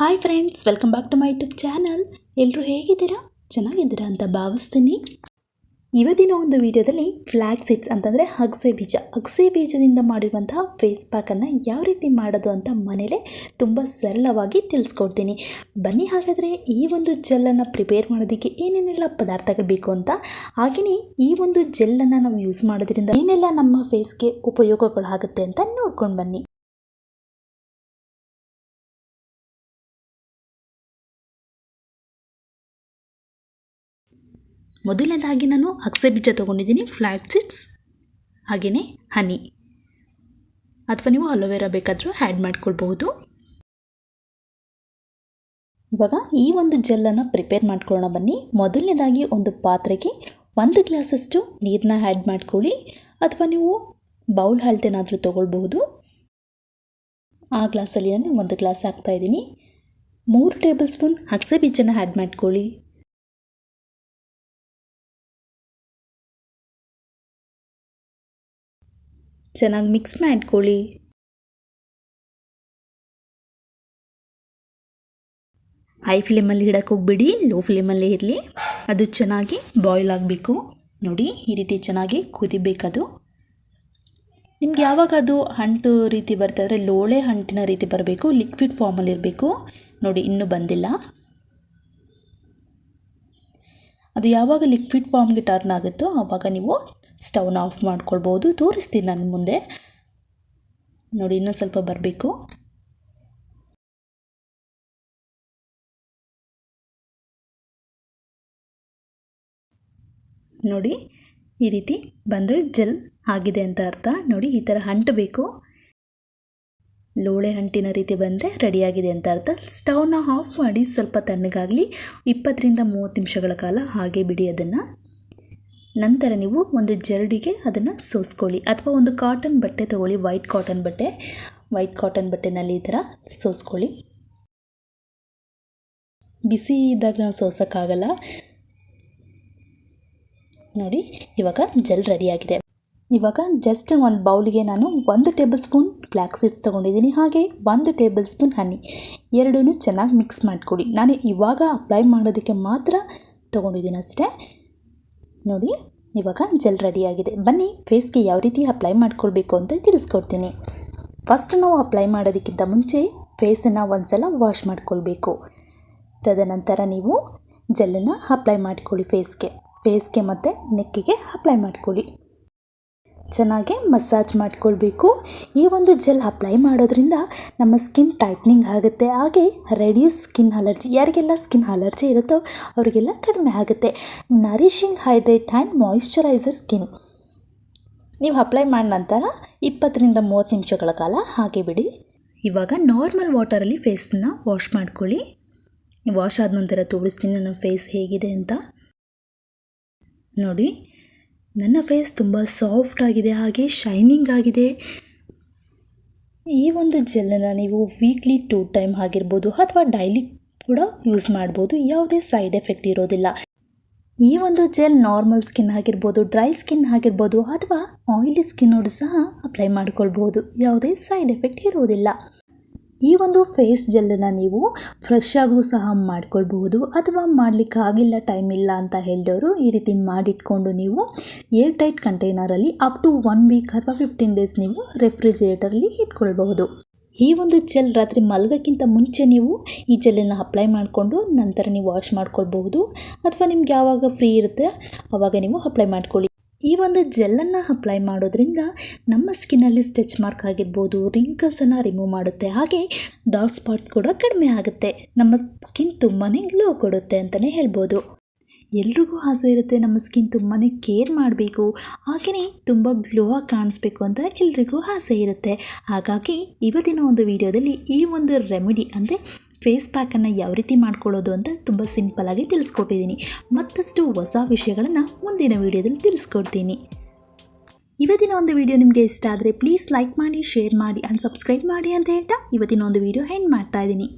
Hi friends welcome back to my YouTube channel ಎಲ್ಲರೂ ಹೇಗಿದ್ದೀರಾ? ಚೆನ್ನಾಗಿದ್ದೀರಾ ಅಂತ ಭಾವಿಸ್ತೀನಿ. ಇವತ್ತಿನ ಒಂದು ವಿಡಿಯೋದಲ್ಲಿ ಫ್ಲ್ಯಾಗ್ ಸೀಡ್ಸ್ ಅಂತಂದರೆ ಅಗಸೆ ಬೀಜ. ಅಗಸೆ ಬೀಜದಿಂದ ಮಾಡಿರುವಂತಹ ಫೇಸ್ ಪ್ಯಾಕನ್ನು ಯಾವ ರೀತಿ ಮಾಡೋದು ಅಂತ ಮನೇಲೆ ತುಂಬ ಸರಳವಾಗಿ ತಿಳಿಸ್ಕೊಡ್ತೀನಿ. ಬನ್ನಿ ಹಾಗಾದರೆ ಈ ಒಂದು ಜೆಲ್ಲನ್ನು ಪ್ರಿಪೇರ್ ಮಾಡೋದಕ್ಕೆ ಏನೇನೆಲ್ಲ ಪದಾರ್ಥಗಳು ಬೇಕು ಅಂತ. ಹಾಗೆಯೇ ಈ ಒಂದು ಜೆಲ್ಲನ್ನು ನಾವು ಯೂಸ್ ಮಾಡೋದ್ರಿಂದ ಏನೆಲ್ಲ ನಮ್ಮ ಫೇಸ್ಗೆ ಉಪಯೋಗಗಳಾಗುತ್ತೆ ಅಂತ ನೋಡ್ಕೊಂಡು ಬನ್ನಿ. ಮೊದಲನೇದಾಗಿ ನಾನು ಅಗಸೆ ಬೀಜ ತೊಗೊಂಡಿದ್ದೀನಿ ಫ್ಲ್ಯಾಗ್ ಸೀಡ್ಸ್ ಹಾಗೆಯೇ ಹನಿ. ಅಥವಾ ನೀವು ಅಲೋವೆರಾ ಬೇಕಾದರೂ ಆ್ಯಡ್ ಮಾಡ್ಕೊಳ್ಬಹುದು. ಇವಾಗ ಈ ಒಂದು ಜೆಲ್ಲನ್ನು ಪ್ರಿಪೇರ್ ಮಾಡ್ಕೊಳ್ಳೋಣ ಬನ್ನಿ. ಮೊದಲನೇದಾಗಿ ಒಂದು ಪಾತ್ರೆಗೆ ಒಂದು ಗ್ಲಾಸಷ್ಟು ನೀರನ್ನ ಆ್ಯಡ್ ಮಾಡ್ಕೊಳ್ಳಿ. ಅಥವಾ ನೀವು ಬೌಲ್ ಅಳತೆನಾದರೂ ತೊಗೊಳ್ಬಹುದು. ಆ ಗ್ಲಾಸಲ್ಲಿ ನಾನು ಒಂದು ಗ್ಲಾಸ್ ಹಾಕ್ತಾಯಿದ್ದೀನಿ ಮೂರು ಟೇಬಲ್ ಸ್ಪೂನ್ ಅಗಸೆ ಬೀಜನ ಆ್ಯಡ್ ಮಾಡ್ಕೊಳ್ಳಿ. ಚೆನ್ನಾಗಿ ಮಿಕ್ಸ್ ಮಾಡ್ಕೊಳ್ಳಿ. ಹೈ ಫ್ಲೇಮಲ್ಲಿ ಇಡಕ್ಕೆ ಹೋಗ್ಬಿಡಿ ಲೋ ಫ್ಲೇಮಲ್ಲೇ ಇರಲಿ. ಅದು ಚೆನ್ನಾಗಿ ಬಾಯ್ಲ್ ಆಗಬೇಕು. ನೋಡಿ, ಈ ರೀತಿ ಚೆನ್ನಾಗಿ ಕುದಿಬೇಕದು. ನಿಮ್ಗೆ ಯಾವಾಗ ಅದು ಅಂಟು ರೀತಿ ಬರ್ತದ್ರೆ ಲೋಳೆ ಹಂಟಿನ ರೀತಿ ಬರಬೇಕು ಲಿಕ್ವಿಡ್ ಫಾರ್ಮಲ್ಲಿ ಇರಬೇಕು. ನೋಡಿ, ಇನ್ನೂ ಬಂದಿಲ್ಲ. ಅದು ಯಾವಾಗ ಲಿಕ್ವಿಡ್ ಫಾರ್ಮ್ಗೆ ಟರ್ನ್ ಆಗುತ್ತೋ, ಆವಾಗ ನೀವು ಸ್ಟವ್ನ ಆಫ್ ಮಾಡ್ಕೊಳ್ಬೋದು. ತೋರಿಸ್ತೀನಿ ನಾನು ಮುಂದೆ. ನೋಡಿ, ಇನ್ನೊಂದು ಸ್ವಲ್ಪ ಬರಬೇಕು. ನೋಡಿ, ಈ ರೀತಿ ಬಂದರೆ ಜೆಲ್ ಆಗಿದೆ ಅಂತ ಅರ್ಥ. ನೋಡಿ, ಈ ಥರ ಅಂಟಬೇಕು. ಲೋಳೆ ಅಂಟಿನ ರೀತಿ ಬಂದರೆ ರೆಡಿಯಾಗಿದೆ ಅಂತ ಅರ್ಥ. ಸ್ಟವ್ನ ಆಫ್ ಮಾಡಿ ಸ್ವಲ್ಪ ತಣ್ಣಗಾಗಲಿ. ಇಪ್ಪತ್ತರಿಂದ ಮೂವತ್ತು ನಿಮಿಷಗಳ ಕಾಲ ಹಾಗೆ ಬಿಡಿ ಅದನ್ನು. ನಂತರ ನೀವು ಒಂದು ಜರಡಿಗೆ ಅದನ್ನು ಸೋಸ್ಕೊಳ್ಳಿ. ಅಥವಾ ಒಂದು ಕಾಟನ್ ಬಟ್ಟೆ ತೊಗೊಳ್ಳಿ ವೈಟ್ ಕಾಟನ್ ಬಟ್ಟೆ. ವೈಟ್ ಕಾಟನ್ ಬಟ್ಟೆನಲ್ಲಿ ಈ ಥರ ಸೋಸ್ಕೊಳ್ಳಿ. ಬಿಸಿ ಇದ್ದಾಗ ನಾವು ಸೋಸೋಕ್ಕಾಗಲ್ಲ. ನೋಡಿ, ಇವಾಗ ಜೆಲ್ ರೆಡಿಯಾಗಿದೆ ಇವಾಗ ಜಸ್ಟ್ ಒಂದು ಬೌಲಿಗೆ ನಾನು ಒಂದು ಟೇಬಲ್ ಸ್ಪೂನ್ ಫ್ಲ್ಯಾಕ್ ಸೀಡ್ಸ್ ತೊಗೊಂಡಿದ್ದೀನಿ. ಹಾಗೆ ಒಂದು ಟೇಬಲ್ ಸ್ಪೂನ್ ಹನಿ ಎರಡೂ ಚೆನ್ನಾಗಿ ಮಿಕ್ಸ್ ಮಾಡಿಕೊಡಿ. ನಾನು ಇವಾಗ ಅಪ್ಲೈ ಮಾಡೋದಕ್ಕೆ ಮಾತ್ರ ತೊಗೊಂಡಿದ್ದೀನಿ ಅಷ್ಟೇ. ನೋಡಿ ಇವಾಗ ಜೆಲ್ ರೆಡಿಯಾಗಿದೆ. ಬನ್ನಿ, ಫೇಸ್ಗೆ ಯಾವ ರೀತಿ ಅಪ್ಲೈ ಮಾಡ್ಕೊಳ್ಬೇಕು ಅಂತ ತಿಳಿಸ್ಕೊಡ್ತೀನಿ. ಫಸ್ಟ್ ನಾವು ಅಪ್ಲೈ ಮಾಡೋದಕ್ಕಿಂತ ಮುಂಚೆ ಫೇಸನ್ನು ಒಂದು ಸಲ ವಾಶ್ ಮಾಡ್ಕೊಳ್ಬೇಕು. ತದನಂತರ ನೀವು ಜೆಲ್ಲನ್ನು ಅಪ್ಲೈ ಮಾಡ್ಕೊಳ್ಳಿ ಫೇಸ್ಗೆ. ಫೇಸ್ಗೆ ಮತ್ತು ನೆಕ್ಕಿಗೆ ಅಪ್ಲೈ ಮಾಡ್ಕೊಳ್ಳಿ. ಚೆನ್ನಾಗಿ ಮಸಾಜ್ ಮಾಡ್ಕೊಳ್ಬೇಕು. ಈ ಒಂದು ಜೆಲ್ ಅಪ್ಲೈ ಮಾಡೋದ್ರಿಂದ ನಮ್ಮ ಸ್ಕಿನ್ ಟೈಟ್ನಿಂಗ್ ಆಗುತ್ತೆ. ಹಾಗೆ ರೆಡ್ಯೂಸ್ ಸ್ಕಿನ್ ಅಲರ್ಜಿ, ಯಾರಿಗೆಲ್ಲ ಸ್ಕಿನ್ ಅಲರ್ಜಿ ಇರುತ್ತೋ ಅವರಿಗೆಲ್ಲ ಕಡಿಮೆ ಆಗುತ್ತೆ. Nourishing, hydrate and moisturiser skin. ನೀವು ಅಪ್ಲೈ ಮಾಡಿದ ನಂತರ ಇಪ್ಪತ್ತರಿಂದ ಮೂವತ್ತು ನಿಮಿಷಗಳ ಕಾಲ ಹಾಗೆ ಬಿಡಿ. ಇವಾಗ ನಾರ್ಮಲ್ ವಾಟರಲ್ಲಿ ಫೇಸನ್ನ ವಾಶ್ ಮಾಡ್ಕೊಳ್ಳಿ. ವಾಶ್ ಆದ ನಂತರ ತೋರಿಸ್ತೀನಿ ನನ್ನ ಫೇಸ್ ಹೇಗಿದೆ ಅಂತ. ನೋಡಿ ನನ್ನ ಫೇಸ್ ತುಂಬ ಸಾಫ್ಟ್ ಆಗಿದೆ, ಹಾಗೆ ಶೈನಿಂಗ್ ಆಗಿದೆ. ಈ ಒಂದು ಜೆಲ್ಲನ್ನು ನೀವು ವೀಕ್ಲಿ ಟೂ ಟೈಮ್ ಆಗಿರ್ಬೋದು ಅಥವಾ ಡೈಲಿ ಕೂಡ ಯೂಸ್ ಮಾಡ್ಬೋದು, ಯಾವುದೇ ಸೈಡ್ ಎಫೆಕ್ಟ್ ಇರೋದಿಲ್ಲ. ಈ ಒಂದು ಜೆಲ್ ನಾರ್ಮಲ್ ಸ್ಕಿನ್ ಆಗಿರ್ಬೋದು ಡ್ರೈ ಸ್ಕಿನ್ ಆಗಿರ್ಬೋದು ಅಥವಾ ಆಯಿಲಿ ಸ್ಕಿನ್ನವರು ಸಹ ಅಪ್ಲೈ ಮಾಡ್ಕೊಳ್ಬೋದು, ಯಾವುದೇ ಸೈಡ್ ಎಫೆಕ್ಟ್ ಇರೋದಿಲ್ಲ. ಈ ಒಂದು ಫೇಸ್ ಜೆಲ್ಲನ್ನು ನೀವು ಫ್ರೆಶ್ ಆಗೂ ಸಹ ಮಾಡ್ಕೊಳ್ಬಹುದು ಅಥವಾ ಮಾಡಲಿಕ್ಕೆ ಆಗಿಲ್ಲ ಟೈಮ್ ಇಲ್ಲ ಅಂತ ಹೇಳಿದವರು ಈ ರೀತಿ ಮಾಡಿಟ್ಕೊಂಡು ನೀವು ಏರ್ ಟೈಟ್ ಕಂಟೈನರಲ್ಲಿ ಅಪ್ ಟು ಒನ್ ವೀಕ್ ಅಥವಾ ಫಿಫ್ಟೀನ್ ಡೇಸ್ ನೀವು ರೆಫ್ರಿಜರೇಟರಲ್ಲಿ ಇಟ್ಕೊಳ್ಬಹುದು. ಈ ಒಂದು ಜೆಲ್ ರಾತ್ರಿ ಮಲಗೋಕ್ಕಿಂತ ಮುಂಚೆ ನೀವು ಈ ಜೆಲ್ಲನ್ನು ಅಪ್ಲೈ ಮಾಡಿಕೊಂಡು ನಂತರ ನೀವು ವಾಶ್ ಮಾಡ್ಕೊಳ್ಬಹುದು ಅಥವಾ ನಿಮ್ಗೆ ಯಾವಾಗ ಫ್ರೀ ಇರುತ್ತೆ ಆವಾಗ ನೀವು ಅಪ್ಲೈ ಮಾಡ್ಕೊಳ್ಳಿ. ಈ ಒಂದು ಜೆಲ್ಲನ್ನು ಅಪ್ಲೈ ಮಾಡೋದ್ರಿಂದ ನಮ್ಮ ಸ್ಕಿನ್ನಲ್ಲಿ ಸ್ಟೆಚ್ ಮಾರ್ಕ್ ಆಗಿರ್ಬೋದು ರಿಂಕಲ್ಸನ್ನು ರಿಮೂವ್ ಮಾಡುತ್ತೆ. ಹಾಗೆ ಡಾರ್ಕ್ ಸ್ಪಾಟ್ ಕೂಡ ಕಡಿಮೆ ಆಗುತ್ತೆ. ನಮ್ಮ ಸ್ಕಿನ್ ತುಂಬಾ ಗ್ಲೋ ಕೊಡುತ್ತೆ ಅಂತಲೇ ಹೇಳ್ಬೋದು. ಎಲ್ರಿಗೂ ಆಸೆ ಇರುತ್ತೆ ನಮ್ಮ ಸ್ಕಿನ್ ತುಂಬಾ ಕೇರ್ ಮಾಡಬೇಕು ಹಾಗೆಯೇ ತುಂಬ ಗ್ಲೋ ಆಗಿ ಕಾಣಿಸ್ಬೇಕು ಅಂತ ಎಲ್ರಿಗೂ ಆಸೆ ಇರುತ್ತೆ. ಹಾಗಾಗಿ ಇವತ್ತಿನ ಒಂದು ವಿಡಿಯೋದಲ್ಲಿ ಈ ಒಂದು ರೆಮಿಡಿ ಅಂದರೆ ಫೇಸ್ ಪ್ಯಾಕನ್ನು ಯಾವ ರೀತಿ ಮಾಡ್ಕೊಳ್ಳೋದು ಅಂತ ತುಂಬ ಸಿಂಪಲಾಗಿ ತಿಳಿಸ್ಕೊಟ್ಟಿದ್ದೀನಿ. ಮತ್ತಷ್ಟು ಹೊಸ ವಿಷಯಗಳನ್ನು ಮುಂದಿನ ವೀಡಿಯೋದಲ್ಲಿ ತಿಳಿಸ್ಕೊಡ್ತೀನಿ. ಇವತ್ತಿನ ಒಂದು ವಿಡಿಯೋ ನಿಮಗೆ ಇಷ್ಟ ಆದರೆ ಪ್ಲೀಸ್ ಲೈಕ್ ಮಾಡಿ ಶೇರ್ ಮಾಡಿ ಆ್ಯಂಡ್ ಸಬ್ಸ್ಕ್ರೈಬ್ ಮಾಡಿ ಅಂತ ಹೇಳ್ತಾ ಇವತ್ತಿನ ಒಂದು ವಿಡಿಯೋ ಹೆಂಡ್ ಮಾಡ್ತಾ ಇದ್ದೀನಿ.